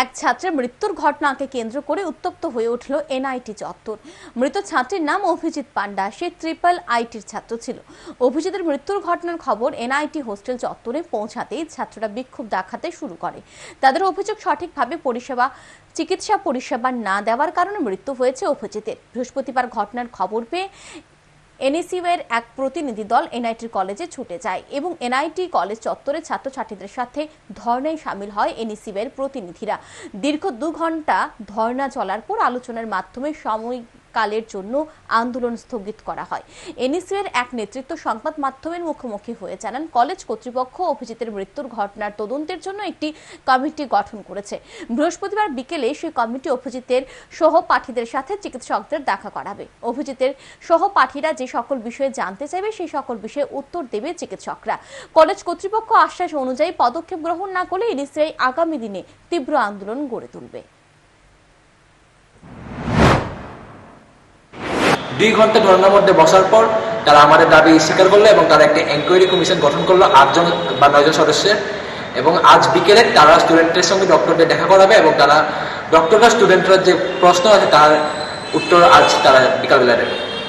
এক ছাত্রের মৃত্যুর ঘটনাকে কেন্দ্র করে উত্তপ্ত হয়ে উঠল এনআইটি চত্বর। মৃত ছাত্রের নাম অভিজিৎ পান্ডা। সে ট্রিপল আইটির ছাত্র ছিল। অভিজিতের মৃত্যুর ঘটনার খবর এনআইটি হোস্টেল চত্বরে পৌঁছাতেই ছাত্ররা বিক্ষোভ দেখাতে শুরু করে। তাদের অভিযোগ সঠিকভাবে পরিষেবা, চিকিৎসা পরিষেবা না দেওয়ার কারণে মৃত্যু হয়েছে অভিজিতের। বৃহস্পতিবার ঘটনার খবর পেয়ে এনএসইউ-এর এক প্রতিনিধি দল এনআইটি কলেজে ছুটে যায় এবং এনআইটি কলেজ চত্বরে ছাত্রছাত্রীদের সাথে ধর্নায় সামিল হয় এনএসইউ-এর প্রতিনিধিরা। দীর্ঘ দু ঘণ্টা ধর্না চলার পর আলোচনার মাধ্যমে সময়কালের জন্য আন্দোলন স্থগিত করা হয়। এনএসইউ-এর এক নেতৃত্ব সংবাদ মাধ্যমের মুখোমুখি হয়ে জানান, কলেজ কর্তৃপক্ষ অভিজিতের মৃত্যুর ঘটনার তদন্তের জন্য একটি কমিটি গঠন করেছে। বৃহস্পতিবার বিকেলে সেই কমিটি অভিজিতের সহপাঠীদের সাথে চিকিৎসকদের দেখা করাবে। অভিজিতের সহপাঠীরা যে সকল বিষয়ে জানতে চাইবে, সেই সকল বিষয়ে উত্তর দেবে চিকিৎসকরা। কলেজ কর্তৃপক্ষ আশ্বাস অনুযায়ী পদক্ষেপ গ্রহণ না করলে এনএসআই আগামী দিনে তীব্র আন্দোলন গড়ে তুলবে। দুই ঘণ্টা ধর্নার মধ্যে বসার পর তারা আমাদের দাবি স্বীকার করল এবং তারা একটা এনকোয়ারি কমিশন গঠন করল আটজন বা নয়জন সদস্যের। এবং আজ বিকেলে তারা স্টুডেন্টের সঙ্গে ডক্টরদের দেখা করাবে এবং তারা ডক্টররা স্টুডেন্টরা যে প্রশ্ন আছে তার উত্তর আজ তারা বিকালবেলা দেবে।